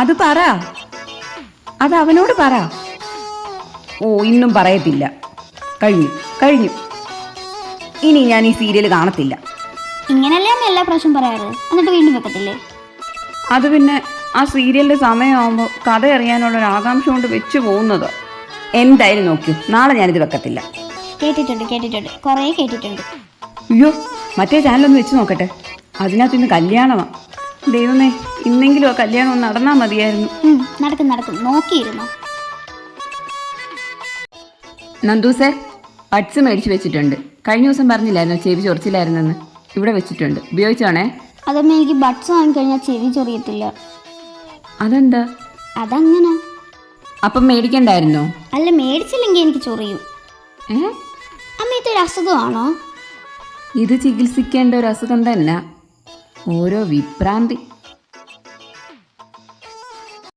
അത് പറ. അത് അവനോട് പറ. ഓ ഇന്നും പറയത്തില്ല. കഴിഞ്ഞു കഴിഞ്ഞു. ഇനി ഞാൻ ഈ സീരിയൽ കാണത്തില്ല. ഇങ്ങനല്ലേ അമ്മ എല്ലാ പ്രാവശ്യം പറയാറ്? എന്നിട്ട് വീണ്ടും വെക്കത്തില്ലേ? അത് പിന്നെ ആ സീരിയലിന്റെ സമയമാകുമ്പോൾ കഥ അറിയാനുള്ള ഒരു ആകാംക്ഷ കൊണ്ട് വെച്ച് പോകുന്നത്. എന്തായാലും നോക്കൂ നാളെ ഞാനിത് വെക്കത്തില്ല. കേട്ടിട്ടുണ്ട് കേട്ടിട്ടുണ്ട്. കുറേ കേട്ടിട്ടുണ്ട്. അയ്യോ മറ്റേ ചാനലൊന്ന് വെച്ച് നോക്കട്ടെ. അതിനകത്ത് ഇന്ന് കല്യാണമാണ് ദൈവമേ ഇന്നെങ്കിലും ആ കല്യാണം ഒന്ന് നടന്നാ മതിയായിരുന്നു. നടക്കും നടക്കും. നോക്കിയിരുന്നു? നന്ദു നന്ദൂസേ പട്സ് മേടിച്ചു വെച്ചിട്ടുണ്ട്. കഴിഞ്ഞ ദിവസം പറഞ്ഞില്ലായിരുന്നോ ചെവി ചൊറിച്ചിലായിരുന്നെന്ന് ഇവിടെ വെച്ചിട്ടുണ്ട്. ഉപയോഗിച്ചോണേ? അതമ്മ എനിക്ക് ബഡ്സ് വാങ്ങിക്കഴിഞ്ഞാൽ ചെവി ചൊറിയത്തില്ല. അതെന്താ? അതങ്ങനെ. അപ്പം മേടിക്കണ്ടായിരുന്നോ? അല്ല മേടിച്ചില്ലെങ്കിൽ എനിക്ക് ചൊറിയും. ഏ? അമ്മ ഇതൊരു അസുഖമാണോ? ഇത് ചികിത്സിക്കേണ്ട ഒരു അസുഖം തന്നെ. ഓരോ വിഭ്രാന്തി.